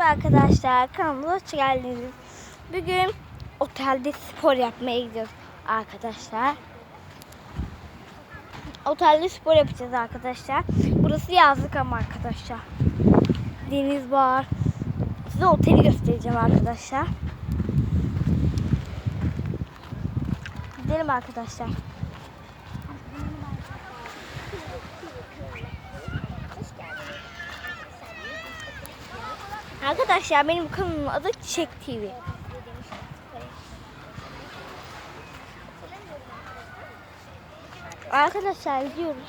arkadaşlar kanalımıza hoş geldiniz. Bugün otelde spor yapmaya gidiyoruz arkadaşlar. Otelde spor yapacağız arkadaşlar. Burası yazlık ama arkadaşlar. Deniz var. Size oteli göstereceğim arkadaşlar. Gidelim arkadaşlar. Arkadaşlar benim kanalımın adı Çiçek TV. Arkadaşlar gidiyoruz.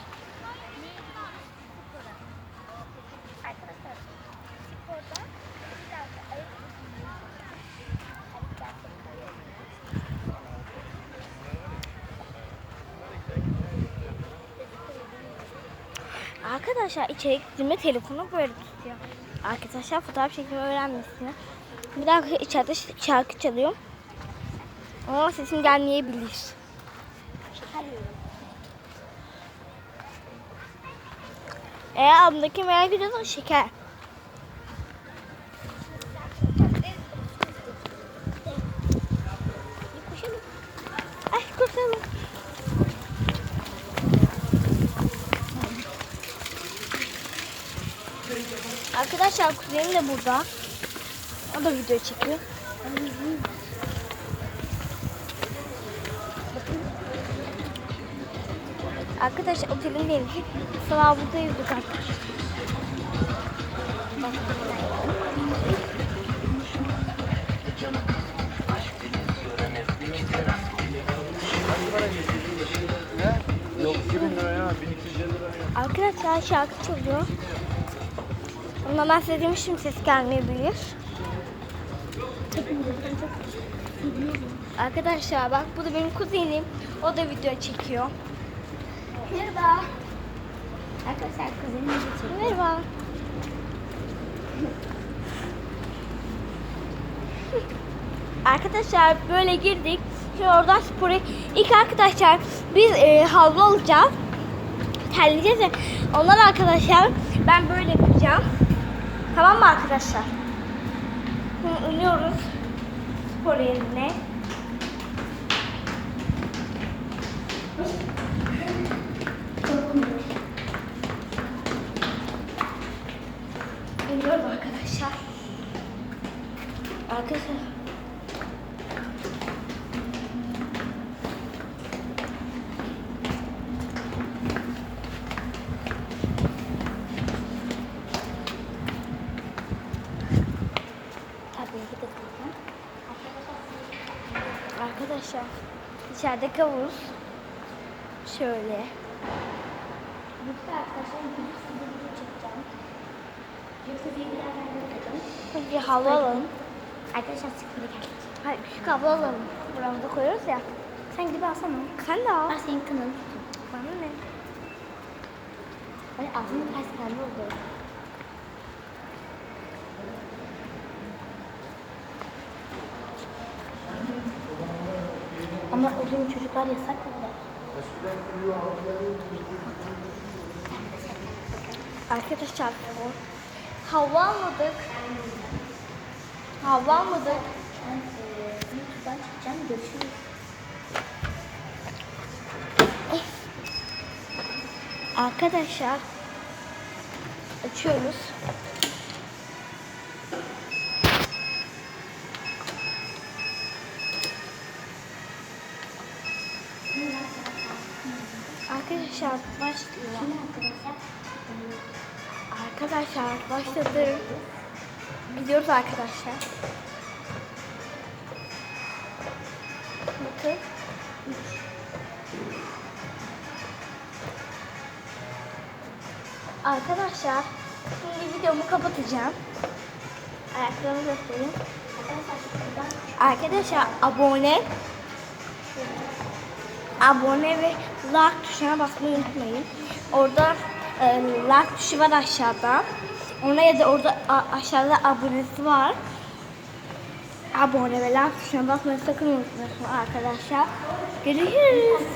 Arkadaşlar içeri gittiğimde telefonu böyle tutuyor. Arkadaşlar fotoğraf çekimi öğrenmesini. Bir dakika içeride şarkı çalıyor. Ama sesim gelmeyebilir. Eğer ablamdaki merak ediyorsan şeker. Arkadaşlar kuzenim de burada. O da video çekiyor. Arkadaşlar otelin değil. Sabah burada yüzdük arkadaşlar. Yok 2000 lira ya, 1250 lira ya. Arkadaşlar şarkı çalıyor. Ben size demiştim ses gelmeyebilir. Arkadaşlar bak bu da benim kuzenim. O da video çekiyor. Merhaba. Arkadaşlar kuzenim de çekiyor. Merhaba. Arkadaşlar böyle girdik. Şimdi oradan spora ilk arkadaşlar biz e, havlu alacağız. Terleyeceğiz. Onlar arkadaşlar ben böyle yapacağım. Tamam mı arkadaşlar? Şimdi iniyoruz spor yerine. İniyoruz arkadaşlar. Arkadaşlar. Tabii ki de kızım. Arkadaşlar içeride kavuz. Şöyle. Burada arkadaşlar size video çekeceğim. Yoksa bir birazdan göstereceğim. Bir havlu alalım. Arkadaşlar sıkıntı geldi. Hayır küçük havlu alalım. Buramıza koyuyoruz ya. Sen gidip alsana. Al. Ben senin kanalını tutayım. Bana ne? Ay ağzımın ters kalbi oldu. Ama gün çocuklar yasak burada. Arkadaşlar havlu almadık. Havlu almadık. Ben e, YouTube'dan çıkacağım. Görüşürüz. Arkadaşlar açıyoruz. Arkadaşlar başlıyor. Arkadaşlar başladı. Gidiyoruz arkadaşlar. Bakın. Arkadaşlar şimdi videomu kapatacağım. Ayaklarımı göstereyim. Arkadaşlar abone abone ve like tuşuna basmayı unutmayın. Orada e, like tuşu var aşağıda. Ona ya da orada aşağıda abonesi var. Abone ve like tuşuna basmayı sakın unutmayın arkadaşlar. Görüşürüz.